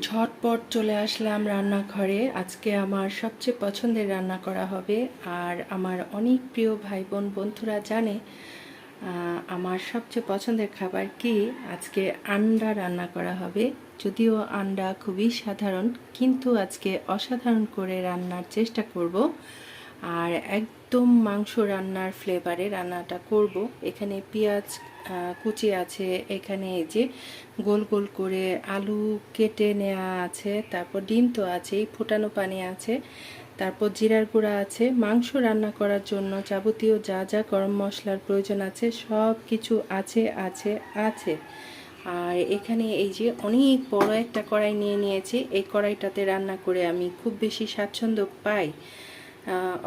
ঝটপট চলে আসলাম রান্নাঘরে। আজকে আমার সবচেয়ে পছন্দের রান্না করা হবে। আর আমার অনেক প্রিয় ভাই বোন বন্ধুরা জানে আমার সবচেয়ে পছন্দের খাবার কি? আজকে আন্ডা রান্না করা হবে। যদিও আন্ডা খুবই সাধারণ, কিন্তু আজকে অসাধারণ করে রান্নার চেষ্টা করব। আর একদম মাংস রান্নার ফ্লেভারে রান্নাটা করব। এখানে পেঁয়াজ কুচি আছে। এখানে এই যে গোল গোল করে আলু কেটে নেওয়া আছে, তারপর ডিম তো আছেই, ফোটানো পানি আছে, তারপর জিরার গুঁড়া আছে। মাংস রান্না করার জন্য যাবতীয় যা যা গরম মশলার প্রয়োজন আছে, সব কিছু আছে আছে আছে। আর এখানে এই যে অনেক বড় একটা কড়াই নিয়ে নিয়েছি। এই কড়াইটাতে রান্না করে আমি খুব বেশি স্বাচ্ছন্দ্য পাই।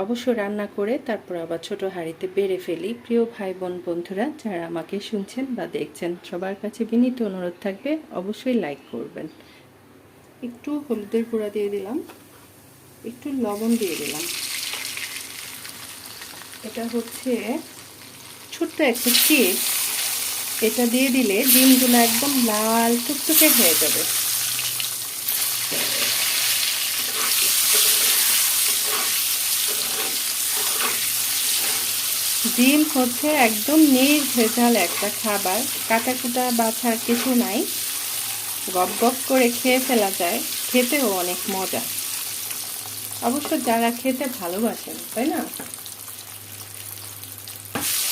অবশ্য রান্না করে তারপর আবার ছোট হাঁড়িতে বেড়ে ফেলি। প্রিয় ভাই বোন বন্ধুরা, যারা আমাকে শুনছেন বা দেখছেন, সবার কাছে বিনীত অনুরোধ থাকবে, অবশ্যই লাইক করবেন। একটু হলুদের গুঁড়া দিয়ে দিলাম, একটু লবণ দিয়ে দিলাম। এটা হচ্ছে ছোট্ট একটা কেক এটা দিয়ে দিলে ডিমগুলো একদম লাল টুকটুকে হয়ে যাবে। ডিম হচ্ছে একদম নির্ভেজাল একটা খাবার। কাটাকুটা বাছার কিছু নাই। গপ গপ করে খেয়ে ফেলা যায়। খেতেও অনেক মজা। অবশ্য যারা খেতে ভালোবাসেন, তাই না?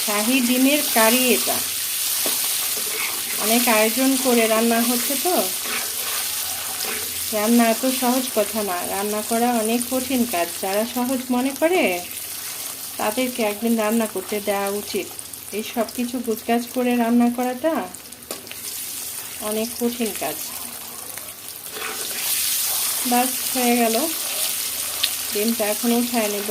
শাহি ডিমের কারি এটা। অনেক আয়োজন করে রান্না হচ্ছে তো। রান্না এত সহজ কথা না। রান্না করা অনেক কঠিন কাজ। যারা সহজ মনে করে তাদেরকে একদিন রান্না করতে দেওয়া উচিত। এই সব কিছু গুজগাছ করে রান্না করাটা অনেক কঠিন কাজ। বাস, হয়ে গেল। ডিমটা এখন উঠায় নেব।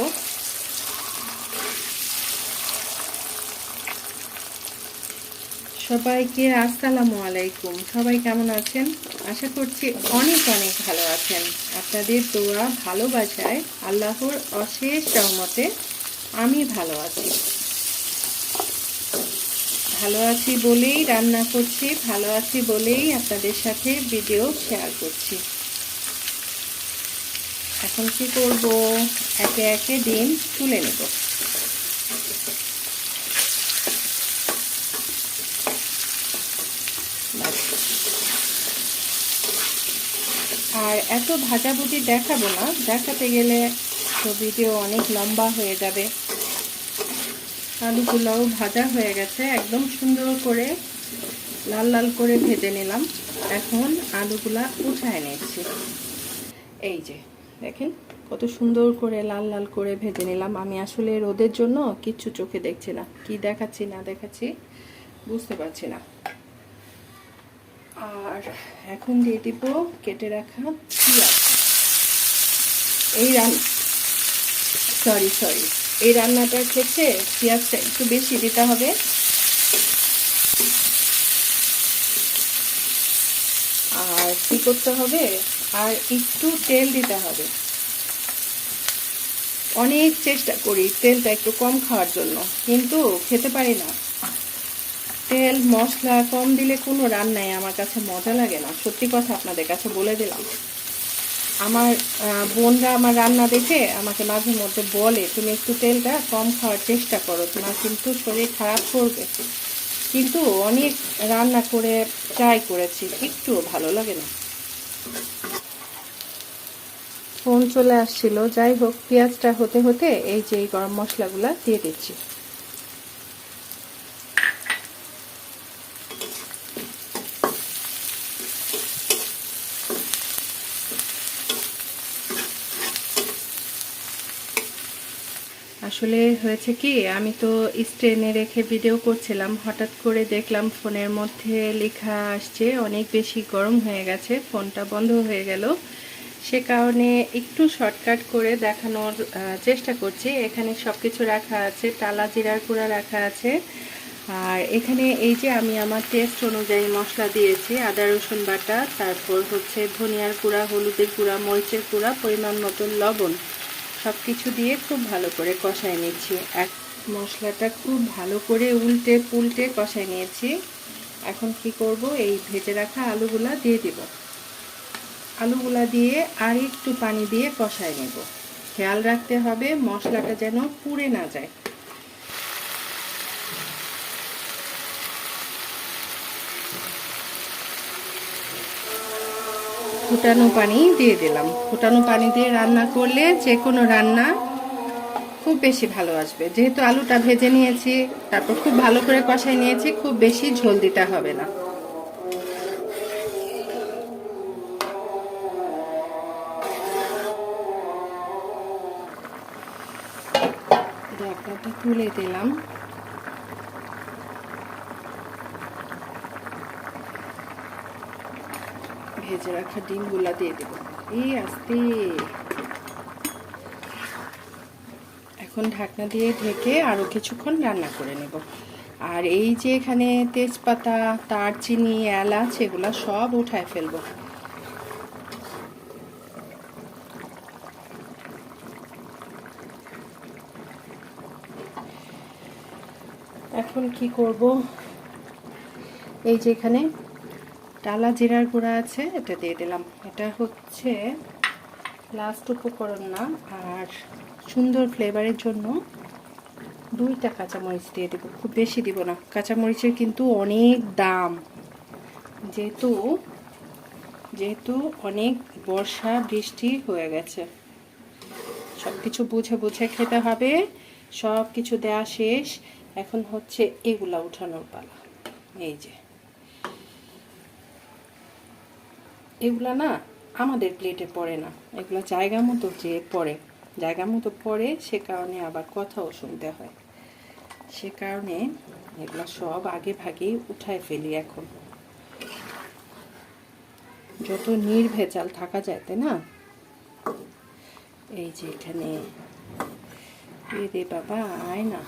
সবাইকে আসসালামু আলাইকুম। সবাই কেমন আছেন? আশা করছি অনেক অনেক ভালো আছেন। আপনাদের দোয়া ভালোবাসায় আল্লাহর অশেষ রহমতে আমি ভালো আছি। ভালো আছি বলেই রান্না করছি, ভালো আছি বলেই আপনাদের সাথে ভিডিও শেয়ার করছি। এখন কি করব? একে একে ডিম তুলে নেব। আর এত ভাজাভুজি দেখাবো না, দেখাতে গেলে তো ভিডিও অনেক লম্বা হয়ে যাবে। আলুগুলোও ভাজা হয়ে গেছে। একদম সুন্দর করে লাল লাল করে ভেজে নিলাম। এখন আলুগুলা উঠায় নিচ্ছি। এই যে, দেখেন কত সুন্দর করে লাল লাল করে ভেজে নিলাম। আমি আসলে রোদের জন্য কিচ্ছু চোখে দেখছি না। কি দেখাচ্ছি, না দেখাচ্ছি, বুঝতে পারছি না। আর এখন দিয়ে দিব কেটে রাখা পেঁয়াজ। এই রান্না সরি সরি এই রান্নাটার ক্ষেত্রে পেঁয়াজটা একটু বেশি দিতে হবে। আর কি করতে হবে? আর একটু তেল দিতে হবে। অনেক চেষ্টা করি তেলটা একটু কম খাওয়ার জন্য, কিন্তু খেতে পারি না। তেল, মশলা কম দিলে কোনো রান্নায় আমার কাছে মজা লাগে না। সত্যি কথা আপনাদের কাছে বলে দিলাম। আমার বোনরা আমার রান্না দেখে আমাকে মাঝে মধ্যে বলে, তুমি একটু তেলটা কম খাওয়ার চেষ্টা করো, তোমার কিন্তু শরীর খারাপ করবে। কিন্তু অনেক রান্না করে ট্রাই করেছি, একটুও ভালো লাগে না। ফোন চলে আসছিল, যাই হোক, পেঁয়াজটা হতে হতে এই যে এই গরম মশলাগুলো দিয়ে দিচ্ছি। আসলে হয়েছে কি, আমি তো স্ট্রেনে রেখে ভিডিও করছিলাম, হঠাৎ করে দেখলাম ফোনের মধ্যে লেখা আসছে, অনেক বেশি গরম হয়ে গেছে, ফোনটা বন্ধ হয়ে গেল। সে কারণে একটু শর্টকাট করে দেখানোর চেষ্টা করছি। এখানে সব কিছু রাখা আছে টালা জিরার গুঁড়া রাখা আছে। আর এখানে এই যে আমি আমার টেস্ট অনুযায়ী মশলা দিয়েছি, আদা, রসুন বাটা, তারপর হচ্ছে ধনিয়ার গুঁড়া, হলুদের গুঁড়া, মরিচের গুঁড়া, পরিমাণ মতন লবণ। সব কিছু দিয়ে খুব ভালো করে কষায় নিচ্ছি। এক মশলাটা খুব ভালো করে উল্টে পুলটে কষায় নিয়েছি। এখন কি করব? এই ভেজে রাখা আলুগুলা দিয়ে দেব। আলুগুলা দিয়ে আর একটু পানি দিয়ে কষায় নেব। খেয়াল রাখতে হবে মশলাটা যেন পুড়ে না যায়। ফুটানো পানি দিয়ে দিলাম। ফুটানো পানি দিয়ে রান্না করলে যে কোনো রান্না খুব বেশি ভালো আসবে। যেহেতু আলুটা ভেজে নিয়েছি, তারপর খুব ভালো করে কষাই নিয়েছি, খুব বেশি ঝোল দিতে হবে না। ঢাকনাটা তুলে দিলাম। ভেজে রাখা ডিমগুলা দিয়ে দেবো। এই আস্তে। এখন ঢাকনা দিয়ে ঢেকে আরও কিছুক্ষণ রান্না করে নেব। আর এই যে এখানে তেজপাতা, দারচিনি, এলাচ, এগুলো সব উঠায় ফেলব। এখন কি করব? এই যে এখানে টালা জিরার গুঁড়া আছে, এটা দিয়ে দিলাম। এটা হচ্ছে লাস্ট উপকরণ না, আর সুন্দর ফ্লেভারের জন্য দুইটা কাঁচামরিচ দিয়ে দেবো। খুব বেশি দিব না, কাঁচামরিচের কিন্তু অনেক দাম। যেহেতু যেহেতু অনেক বর্ষা বৃষ্টি হয়ে গেছে। সব কিছু বুঝে বুঝে খেতে হবে সব কিছু দেওয়া শেষ। এখন হচ্ছে এগুলা উঠানোর পালা। এই যে। এগুলা না আমাদের প্লেটে পড়ে না। এগুলো জায়গা মতো যে পড়ে, জায়গা মতো পড়ে, সে কারণে আবার কথাও শুনতে হয়। সে কারণে এগুলো সব আগে ভাগেই উঠায় ফেলি এখন। যত নির্ভেজাল থাকা যায়, তাই না? এই যে এখানে রে বাবা, আয় না।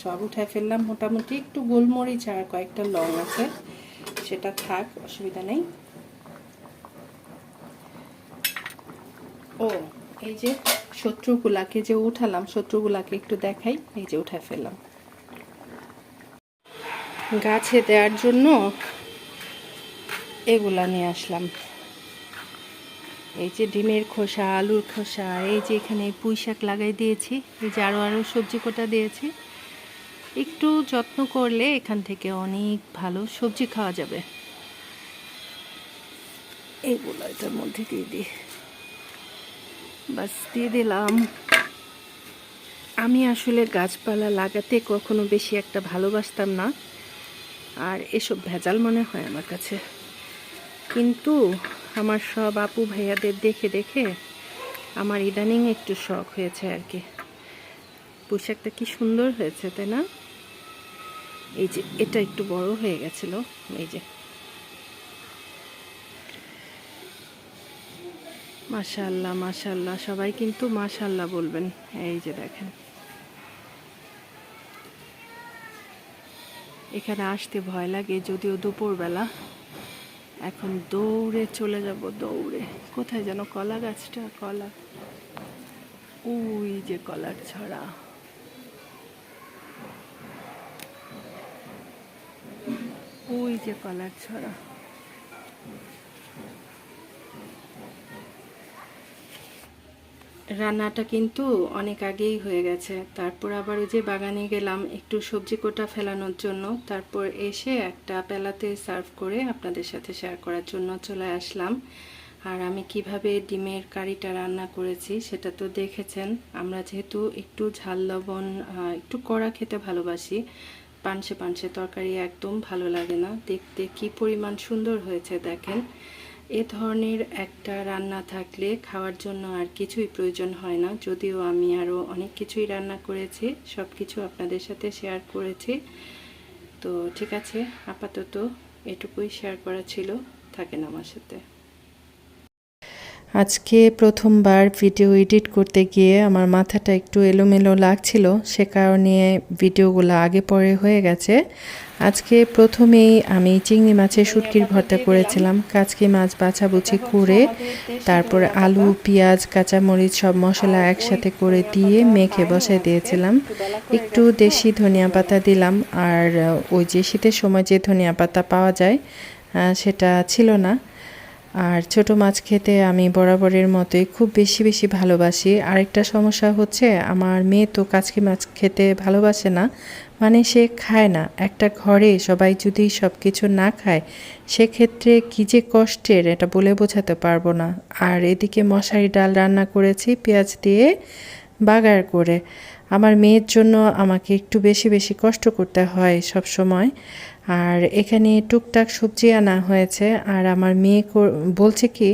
সব উঠায় ফেললাম। মোটামুটি একটু গোলমরিচ আর কয়েকটা লং আছে। সেটা থাক, অসুবিধা নেই। ও, এই যে শত্রুগুলাকে যে উঠালাম, শত্রুগুলাকে একটু দেখাই, এই যে উঠায় ফেললাম। গাছে দেওয়ার জন্য এগুলা নিয়ে আসলাম। এই যে ডিমের খোসা, আলুর খোসা, এই যে এখানে পুঁই শাক লাগাই দিয়েছি, এই যে আরও আরও সবজি কোটা দিয়েছি। একটু যত্ন করলে এখান থেকে অনেক ভালো সবজি খাওয়া যাবে। এগুলো এটার মধ্যে দিয়ে দিই। বাস, দিয়ে দিলাম। আমি আসলে গাছপালা লাগাতে কখনো বেশি একটা ভালোবাসতাম না। আর এসব ভেজাল মনে হয় আমার কাছে। কিন্তু আমার সব আপু ভাইয়াদের দেখে দেখে আমার ইদানিং একটু শখ হয়েছে আর কি। পোশাকটা কি সুন্দর হয়েছে, তাই না? এই যে, এটা একটু বড় হয়ে গেছিল, এই যে। মাশাল্লাহ মাশাল্লাহ সবাই কিন্তু মাশাল্লাহ বলবেন, এই যে দেখেন। এখানে আসতে ভয় লাগে, যদিও দুপুরবেলা। এখন দৌড়ে চলে যাব, দৌড়ে। কোথায় যেন কলা গাছটা, কলা। ওই যে কলার ছড়া। ওই যে কলার ছড়া। রান্নাটা কিন্তু অনেক আগেই হয়ে গেছে। তারপর আবার ওই যে বাগানে গেলাম একটু সবজি কোটা ফেলানোর জন্য। তারপর এসে একটা পেলাতে সার্ভ করে আপনাদের সাথে শেয়ার করার জন্য চলে আসলাম। আর আমি কীভাবে ডিমের কারিটা রান্না করেছি সেটা তো দেখেছেন। আমরা যেহেতু একটু ঝাল লবণ একটু কড়া খেতে ভালোবাসি পানসে পানসে তরকারি একদম ভালো লাগে না। দেখতে কি পরিমাণ সুন্দর হয়েছে দেখেন। এ ধরনের একটা রান্না থাকলে খাওয়ার জন্য আর কিছুই প্রয়োজন হয় না। যদিও আমি আরও অনেক কিছুই রান্না করেছি সব কিছু আপনাদের সাথে শেয়ার করেছি। তো ঠিক আছে, আপাতত এটুকুই শেয়ার করা ছিল। থাকেন আমার সাথে। আজকে প্রথমবার ভিডিও এডিট করতে গিয়ে আমার মাথাটা একটু এলোমেলো লাগছিল, সে কারণে ভিডিওগুলো আগে পরে হয়ে গেছে। আজকে প্রথমেই আমি চিংড়ি মাছের শুটকির ভর্তা করেছিলাম, কাচকি মাছ বাছাবুছি করে, তারপর আলু, পেঁয়াজ, কাঁচামরিচ সব মশলা একসাথে করে দিয়ে মেখে বসাই দিয়েছিলাম। একটু দেশি ধনিয়া পাতা দিলাম, আর ওই যে শীতের সময় যে ধনিয়া পাতা পাওয়া যায় সেটা ছিল না। আর ছোট মাছ খেতে আমি বরাবরের মতোই খুব বেশি বেশি ভালোবাসি। আরেকটা সমস্যা হচ্ছে, আমার মেয়ে তো কাচকি মাছ খেতে ভালোবাসে না মানে সে খায় না। একটা ঘরে সবাই যদি সব কিছু না খায়, সেক্ষেত্রে কী যে কষ্টের এটা বলে বোঝাতে পারব না। আর এদিকে মশারি ডাল রান্না করেছি, পেঁয়াজ দিয়ে বাগার করে। আমার মেয়ের জন্য আমাকে একটু বেশি বেশি কষ্ট করতে হয় সব সময় আর এখানে টুকটাক সবজি আনা হয়েছে। আর আমার মেয়ে বলছে কি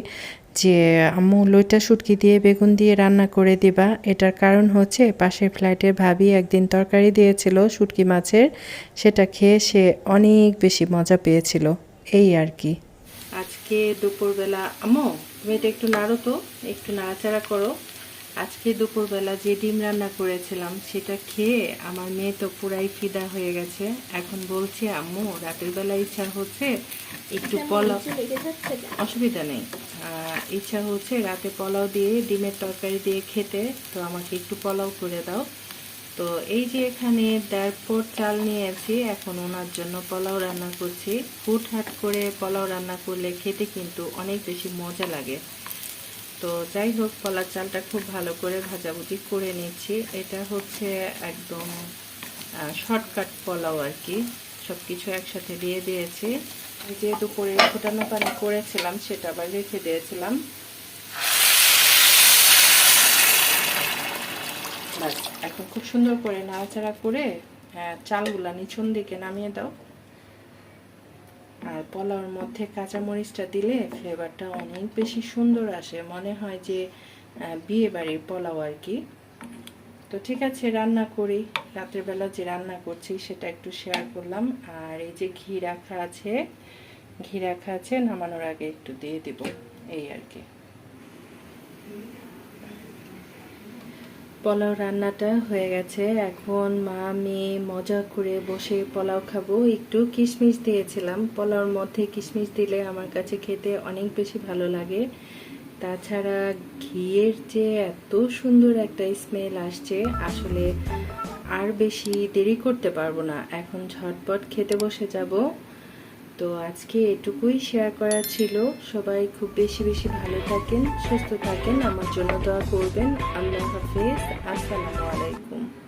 যে, আম্মু, লইটা শুটকি দিয়ে, বেগুন দিয়ে রান্না করে দিবা। এটার কারণ হচ্ছে পাশের ফ্ল্যাটের ভাবি একদিন তরকারি দিয়েছিল শুটকি মাছের। সেটা খেয়ে সে অনেক বেশি মজা পেয়েছিল। এই আর কি। আজকে দুপুরবেলা আম্মু, তুমি এটা একটু নাড়ো তো, একটু নাড়াচাড়া করো। আজকে দুপুরবেলা যে ডিম রান্না করেছিলাম সেটা খেয়ে আমার মেয়ে তো পুরাই ফিদা হয়ে গেছে। এখন বলছে আম্মু রাতের বেলা ইচ্ছা হচ্ছে একটু পোলাও অসুবিধা নেই। ইচ্ছা হচ্ছে রাতে পোলাও দিয়ে ডিমের তরকারি দিয়ে খেতে। তো আমাকে একটু পোলাও করে দাও। তো এই যে এখানে দেড় পোট চাল নিয়েছি এখন ওনার জন্য পোলাও রান্না করছি। হুটহাট করে পোলাও রান্না করলে খেতে কিন্তু অনেক বেশি মজা লাগে। তো যাই হোক কলার চালটা খুব ভালো করে ভাজাভুজি করে নিচ্ছি এটা হচ্ছে একদম শর্টকাট পোলাও আর কি। সব কিছু একসাথে দিয়ে দিয়েছি। যে দুপুরে ফোটানো পানি করেছিলাম, সেটা আবার রেখে দিয়েছিলাম। এখন খুব সুন্দর করে নাড়াচাড়া করে চালগুলা নিচুন দিকে নামিয়ে দাও। আর পোলাওর মধ্যে কাঁচামরিচটা দিলে ফ্লেভারটা অনেক বেশি সুন্দর আসে। মনে হয় যে বিয়ে বাড়ির পোলাও আর কি। তো ঠিক আছে, রান্না করি। রাতের বেলা যে রান্না করছি সেটা একটু শেয়ার করলাম। আর এই যে ঘি রাখা আছে, ঘি রাখা আছে, নামানোর আগে একটু দিয়ে দেব। এই আর কি। পোলাও রান্নাটা হয়ে গেছে। এখন মা, মেয়ে মজা করে বসে পোলাও খাব। একটু কিশমিশ দিয়েছিলাম। পোলাওর মধ্যে কিশমিশ দিলে আমার কাছে খেতে অনেক বেশি ভালো লাগে। তাছাড়া ঘিয়ের যে এত সুন্দর একটা স্মেল আসছে, আসলে আর বেশি দেরি করতে পারব না। এখন ঝটপট খেতে বসে যাব। তো আজকে এটুকুই শেয়ার করা ছিল। সবাই খুব বেশি বেশি ভালো থাকেন, সুস্থ থাকেন। আমার জন্য দোয়া করবেন। আল্লাহ হাফিজ। আসসালামু আলাইকুম।